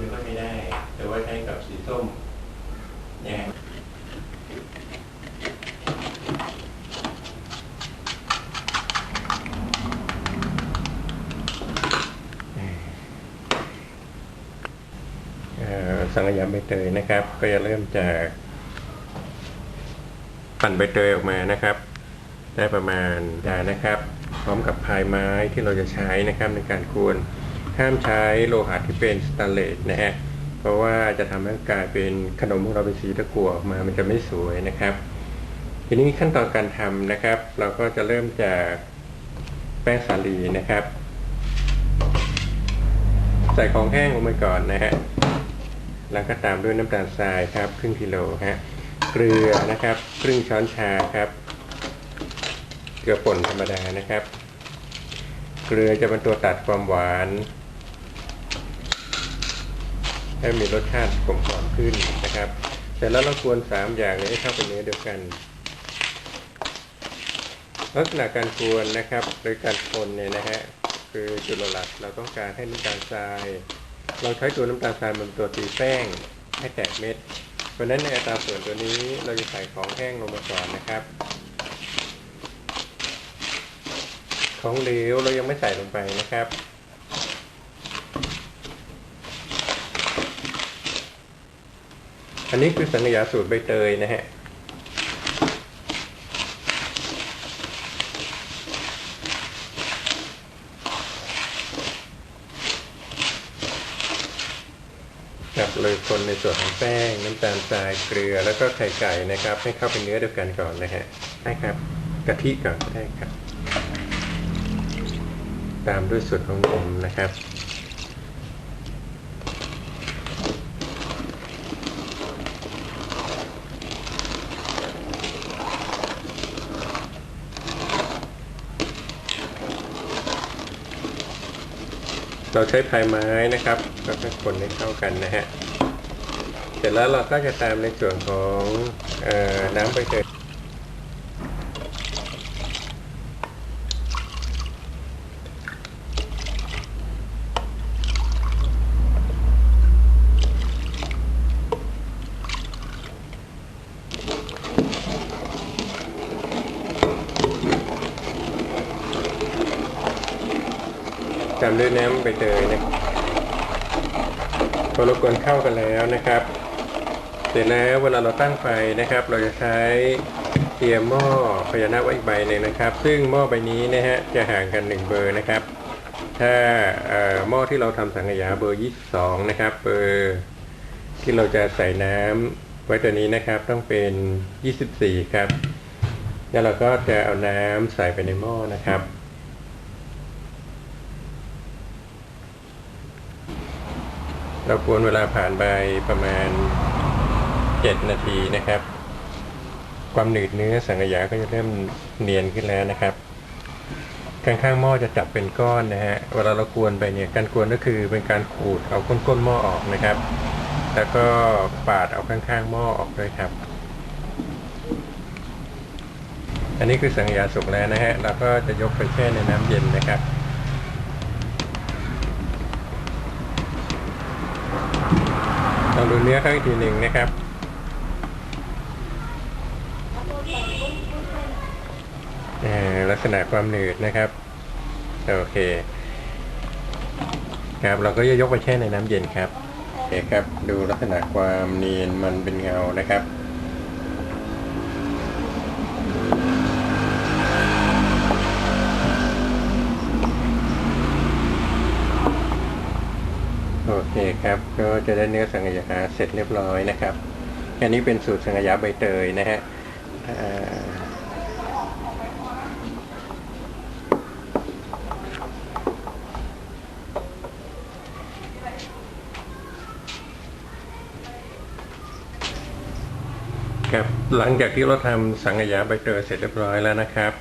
ไม่ค่อยไม่ได้ แต่ว่าใช้กับสีส้มยฮะเออสังขยาใบเตยนะครับ ก็จะเริ่มจากปั่นใบเตยออกมานะครับ ได้ประมาณดานะครับ พร้อมกับพายไม้ที่เราจะใช้นะครับในการกวน ห้ามใช้โลหะที่เป็นสแตนเลสนะฮะเพราะว่าจะทำให้กลายเป็นขนมของเราเป็นสีตะกั่วออกมามันจะไม่สวยนะครับ ทีนี้ขั้นตอนการทำนะครับ เราก็จะเริ่มจากแป้งสาลีนะครับ ใส่ของแห้งลงไปก่อนนะฮะแล้วก็ตามด้วยน้ำตาลทรายครับครึ่งกิโลฮะเกลือนะครับ ครึ่งช้อนชาครับ เกลือป่นธรรมดานะครับ เกลือจะเป็นตัวตัดความหวาน ให้มีรสชาติกลมกล่อมขึ้นนะครับเสร็จแล้วเราควรสามอย่างนี้ให้เข้าเป็นเนื้อเดียวกัน ลักษณะการกวนนะครับหรือการคนเนี่ยนะฮะคือจุดหลักเราต้องการให้น้ำตาลทราย เราใช้ตัวน้ำตาลทรายเป็นตัวตีแป้งให้แตกเม็ด เพราะฉะนั้นในอัตราส่วนตัวนี้เราจะใส่ของแห้งลงมาก่อนนะครับของเหลวเรายังไม่ใส่ลงไปนะครับ อันนี้คือสังขยาสูตรใบเตยนะฮะครับเลยคนในส่วนของแป้งน้ำตาลทรายเกลือแล้วก็ไข่ไก่นะครับ ให้เข้าเป็นเนื้อเดียวกันก่อนนะฮะได้ครับกะทิก่อนก็ได้ครับ ตามด้วยส่วนของนมนะครับ เราใช้พายไม้นะครับแล้วก็คนให้เข้ากันนะฮะ เสร็จแล้วเราก็จะตามในส่วนของออน้ำใบเตย ตามด้วยน้ำใบเตยนะครับพอรากวนเข้ากันแล้วนะครับ เสร็จแล้วเวลาเราตั้งไฟนะครับ เราจะใช้เตรียมหม้อพญานาคไว้อีกใบหนึ่งนะครับ ซึ่งหม้อใบนี้นะฮะจะห่างกันหนึ่งเบอร์นะครับ ถ้าหม้อที่เราทำสังขยาเบอร์ 22 นะครับ เบอร์ที่เราจะใส่น้ำไว้ตัวนี้นะครับต้องเป็น 24 ครับ แล้วเราก็จะเอาน้ำใส่ไปในหม้อนะครับ เราควรเวลาผ่านไปประมาณ 7 นาทีนะครับ ความหนืดเนื้อสังขยาก็จะเริ่มเนียนขึ้นแล้วนะครับข้างๆหม้อจะจับเป็นก้อนนะฮะเวลาเรากวนไปเนี่ยการกวนก็คือเป็นการขูดเอาก้นๆหม้อออกนะครับ แล้วก็ปาดเอาข้างๆหม้อออกด้วยครับอันนี้คือสังขยาสุกแล้วนะฮะ เราก็จะยกไปแช่ในน้ำเย็นนะครับ องดูเนื้อเขาอีกทีหนึ่งนะครับลักษณะความหนืดนะครับ โอเค ครับเราก็จะยกไปแช่ในน้ำเย็นครับโอเคครับ ดูลักษณะความเนียนมันเป็นเงานะครับ เคครับ ก็จะได้เนื้อสังขยาเสร็จเรียบร้อยนะครับ อันนี้เป็นสูตรสังขยาใบเตยนะฮะครับหลังจากที่เราทำสังขยาใบเตยเสร็จเรียบร้อยแล้วนะครับ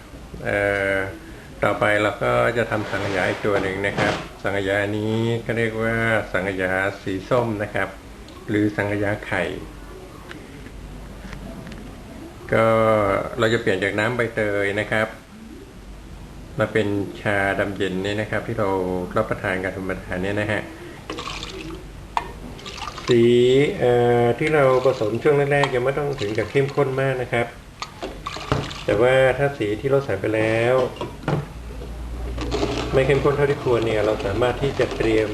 ต่อไปเราก็จะทำสังขยาอีกตัวหนึ่งนะครับ สังขยานี้ก็เรียกว่าสังขยาสีส้มนะครับ หรือสังขยาไข่ ก็เราจะเปลี่ยนจากน้ำใบเตยนะครับ มาเป็นชาดำเย็นนี่นะครับ ที่เรารับประทานกันธรรมดาเนี่ยนะฮะสีที่เราผสมช่วงแรกๆยังไม่ต้องถึงกับเข้มข้นมากนะครับ แต่ว่าถ้าสีที่เราใส่ไปแล้ว ไม่เข้มข้นเท่าที่ควรเนี่ย เราสามารถที่จะเตรียม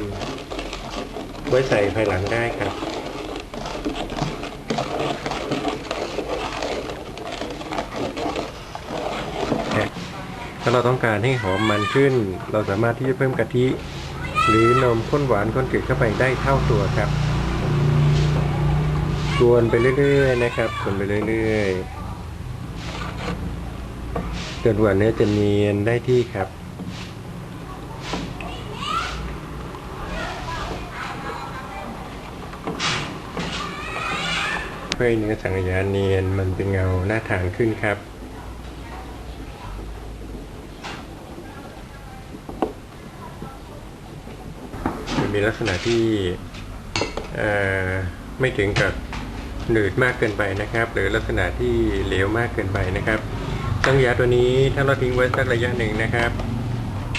ไว้ใส่ภายหลังได้ครับถ้าเราต้องการให้หอมมันขึ้น เราสามารถที่จะเพิ่มกะทิ หรือนมข้นหวานข้นจืดเข้าไปได้เท่าตัวครับกวนไปเรื่อยๆนะครับกวนไปเรื่อยๆจนกว่าเนื้อจะเนียนได้ที่ครับ เพื่อเนื้อสังขยาเนียน มันเป็นเงาหน้าทานขึ้นครับมันมีลักษณะที่ไม่ถึงกับหนืดมากเกินไปนะครับ หรือลักษณะที่เหลวมากเกินไปนะครับสังขยาตัวนี้ถ้าเราทิ้งไว้สักระยะหนึ่งนะครับ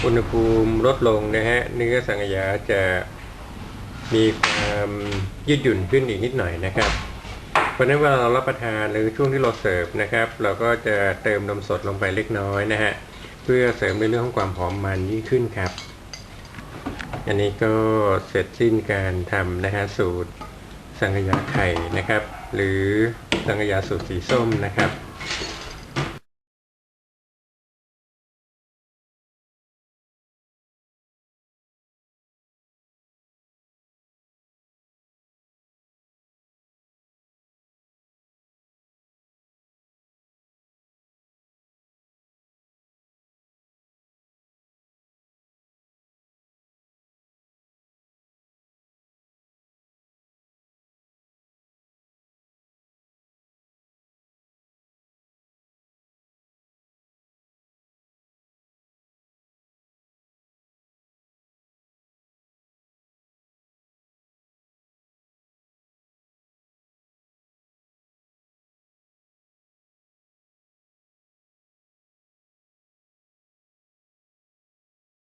อุณหภูมิลดลงนะฮะเนื้อสังขยาจะมีความยืดหยุ่นขึ้นอีกนิดหน่อยนะครับ เพราะฉะนั้นเวลาเรารับประทานหรือช่วงที่เราเสิร์ฟนะครับ เราก็จะเติมนมสดลงไปเล็กน้อยนะฮะเพื่อเสริมในเรื่องของความหอมมันยิ่งขึ้นครับ อันนี้ก็เสร็จสิ้นการทำนะฮะสูตรสังขยาไข่นะครับ หรือสังขยาสูตรสีส้มนะครับ